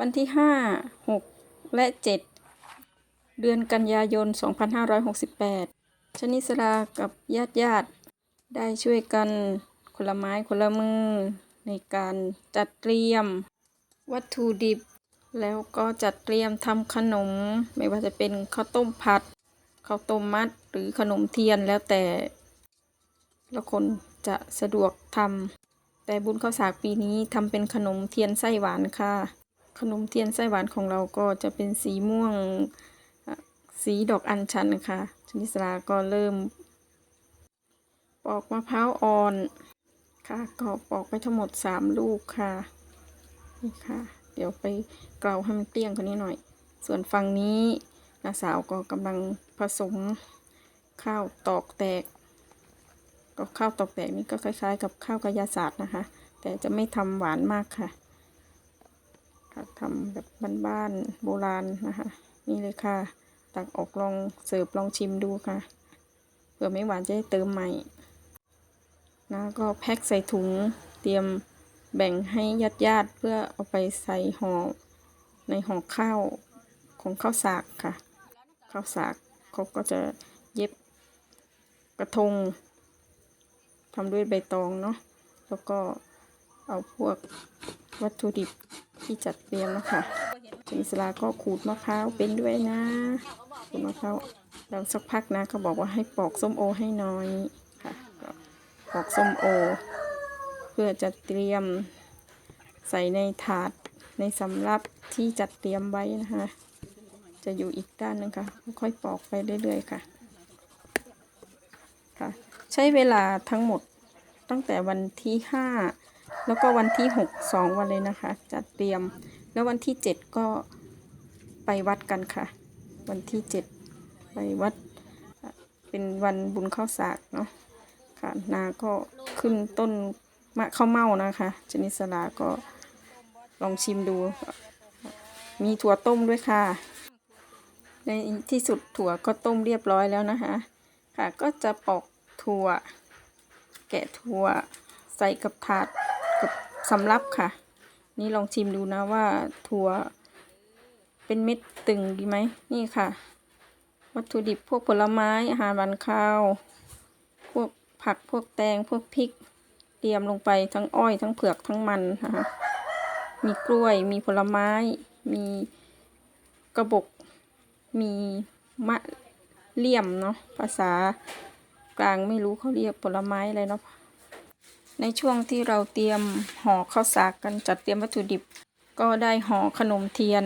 วันที่ห้าหกและเจ็ดเดือนกันยายน 2568 ชนิสรากับญาติญาติได้ช่วยกันคนละไม้คนละมือ ในการจัดเตรียม วัตถุดิบ แล้วก็จัดเตรียมทำขนม ไม่ว่าจะเป็นข้าวต้มผัดข้าวต้มมัดหรือขนมเทียนแล้วแต่ละคนจะสะดวกทำแต่บุญข้าวสากปีนี้ทำเป็นขนมเทียนไส้หวานค่ะ ขนมเทียนไส้หวานของเราก็จะเป็นสีม่วงสีดอกอัญชันนะคะชนิสราก็เริ่ม ปอกมะพร้าวอ่อนค่ะก็ปอกไปทั้งหมดสามลูกค่ะนี่ค่ะ เดี๋ยวไปเกลาให้มันเตี้ยงกว่านี้หน่อย ส่วนฝั่งนี้น้าสาวก็กำลังผสมข้าวตอกแตก ก็ข้าวตอกแตกนี่ก็คล้าย ๆ กับข้าวกายาศาสตร์นะคะ แต่จะไม่ทำหวานมากค่ะ ทำแบบบ้านๆโบราณนะคะนี่เลยค่ะ ตักออกลองเสิร์ฟลองชิมดูค่ะเผื่อไม่หวานจะได้เติมใหม่แล้วก็แพ็คใส่ถุงเตรียมแบ่งให้ญาติญาติเพื่อเอาไปใส่ห่อในห่อข้าวของข้าวสากค่ะ ข้าวสากเขาก็จะเย็บกระทงทำด้วยใบตองเนาะแล้วก็เอาพวกวัตถุดิบ ที่จัดเตรียมนะคะชนิสลาก็ขูดมะพร้าวเป็นด้วยนะขูดมะพร้าวแล้วสักพักนะเขาบอกว่าให้ปอกส้มโอให้น้อยค่ะก็ปอกส้มโอ เพื่อจะเตรียมใส่ในถาดในสำรับที่จัดเตรียมไว้นะคะ จะอยู่อีกด้านหนึงค่ะ ค่อยปอกไปเรื่อยๆค่ะค่ะ ใช้เวลาทั้งหมดตั้งแต่วันที่ห้า แล้วก็วันที่หกสองวันเลยนะคะ จัดเตรียม แล้ววันที่เจ็ดก็ไปวัดกันค่ะ วันที่เจ็ดไปวัด เป็นวันบุญข้าวสากเนาะค่ะนาก็ขึ้นต้นมะข้าวเม่านะคะชนิดสลาก็ลองชิมดู มีถั่วต้มด้วยค่ะ ในที่สุดถั่วก็ต้มเรียบร้อยแล้วนะคะ ค่ะก็จะปอกถั่ว แกะถั่วใส่กับถาด สำรับค่ะ นี่ลองชิมดูนะว่าถั่วเป็นเม็ดตึงดีไหมนี่ค่ะ วัตถุดิบพวกผลไม้อาหารหวานข้าว พวกผักพวกแตงพวกพริก เตรียมลงไปทั้งอ้อยทั้งเผือกทั้งมันนะคะมีกล้วยมีผลไม้ มีกระบก มีมะเลี่ยมเนาะภาษากลางไม่รู้เขาเรียกผลไม้อะไรเนาะ ในช่วงที่เราเตรียมห่อข้าวสากกันจัดเตรียมวัตถุดิบ ก็ได้ห่อขนมเทียน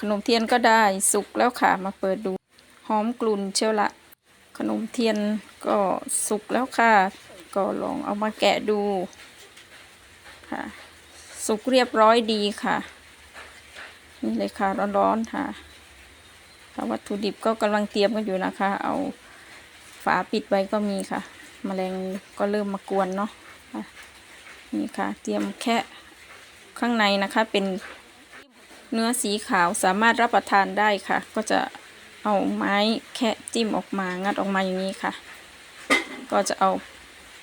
ขนมเทียนก็ได้สุกแล้วค่ะมาเปิดดู หอมกลุ่นเชียวละ ขนมเทียนก็สุกแล้วค่ะ ก็ลองเอามาแกะดูค่ะ สุกเรียบร้อยดีค่ะ นี่เลยค่ะร้อนๆค่ะค่ะวัตถุดิบก็กำลังเตรียมกันอยู่นะคะ เอาฝาปิดไว้ก็มีค่ะ แมลงก็เริ่มมากวนเนาะนี่ค่ะ เตรียมแค่ข้างในนะคะเป็นเนื้อสีขาวสามารถรับประทานได้ค่ะ ก็จะเอาไม้แคะจิ้มออกมางัดออกมาอย่างนี้ค่ะ ก็จะเอา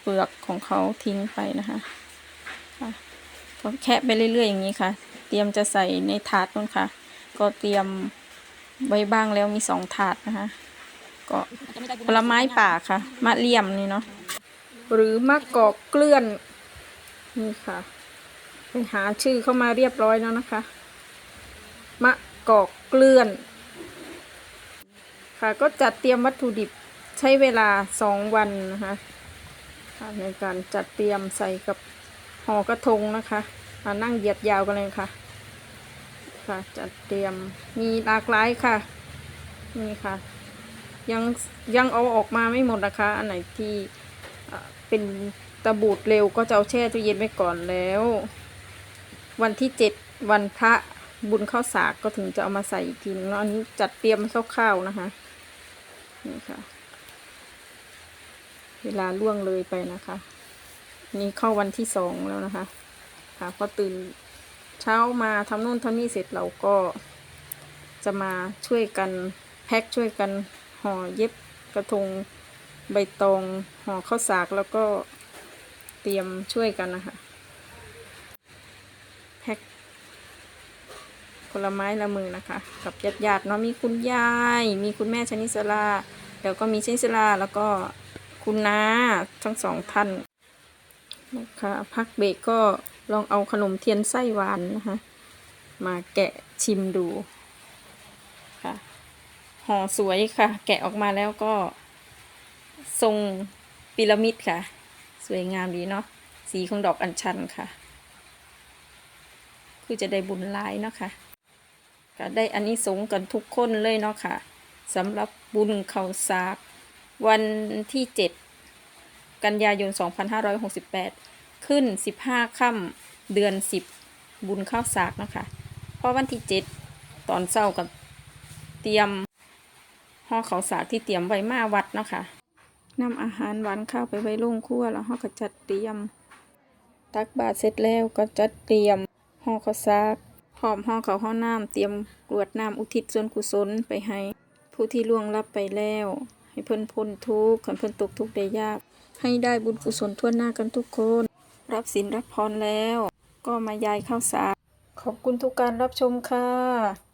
เปลือกของเขาทิ้งไปนะคะค่ะก็แคะไปเรื่อยๆอย่างนี้ค่ะ เตรียมจะใส่ในถาดนู่นค่ะ ก็เตรียมไว้บ้างแล้วมีสองถาดนะคะ ก็ผลไม้ป่าค่ะ มะเลี่ยมนี่เนาะหรือมะกอกเกลื่อน นี่ค่ะ ไปหาชื่อเข้ามาเรียบร้อยแล้วนะคะ มะกอกเกลื่อน ค่ะก็จัดเตรียมวัตถุดิบใช้เวลาสองวันนะคะในการจัดเตรียมใส่กับห่อกระทงนะคะมานั่งเหยียดยาวกันเลยค่ะ ค่ะจัดเตรียมมีหลากหลายค่ะนี่ค่ะ ยังยังเอาออกมาไม่หมดนะคะ อันไหนที่เป็นตะบูดเร็วก็จะเอาแช่ตู้เย็นไว้ก่อนแล้ว วันที่เจ็ดวันพระบุญข้าวสากก็ถึงจะเอามาใส่อีกทีนึงแล้วอันนี้จัดเตรียมคร่าวๆนะคะนี่ค่ะ เวลาล่วงเลยไปนะคะ นี่เข้าวันที่สองแล้วนะคะ ค่ะพอตื่นเช้ามาทำนู่นทำนี่เสร็จเราก็จะมาช่วยกันแพ็คช่วยกัน ห่อเย็บกระทงใบตองห่อข้าวสากแล้วก็เตรียมช่วยกันนะคะแพ็คคนลไม้ละมือนะคะ กับญาติญาติเนาะมีคุณยาย มีคุณแม่ชนิสลาแล้วก็มีชนิสลาแล้วก็คุณน้าทั้งสองท่านนะคะพักเบรกก็ลองเอาขนมเทียนไส้หวานนะคะ มาแกะชิมดู ห่อสวยค่ะ แกะออกมาแล้วก็ ทรงพีระมิดค่ะ สวยงามดีเนาะสีของดอกอัญชันค่ะ คือจะได้บุญหลายเนาะค่ะก็ได้อันนี้สงกันทุกคนเลยเนาะค่ะสำหรับบุญเขาสากวันที่ 7 กันยายน 2568 ขึ้น 15ค่ำเดือน 10 บุญข้าวสากเนาะคะเพราะวันที่ 7 ตอนเช้ากับเตรียม ห่อข้าวสากที่เตรียมไว้มาวัดเนาะค่ะนำอาหารหวานข้าวไปไว้โรงครัวแล้วห่อก็จัดเตรียม ตักบาตรเสร็จแล้วก็จัดเตรียมห่อข้าวสาร้อมห่อข้าวห่อน้ำเตรียมกรวดน้ำอุทิศส่วนกุศลไปให้ผู้ที่ล่วงลับไปแล้ว ให้เพิ่นพ้นทุกข์ขันเพิ่นตกทุกข์ได้ยาก ให้ได้บุญกุศลทั่วหน้ากันทุกคน รับศีลรับพรแล้ว ก็มายายข้าวสากขอบคุณทุกการรับชมค่ะ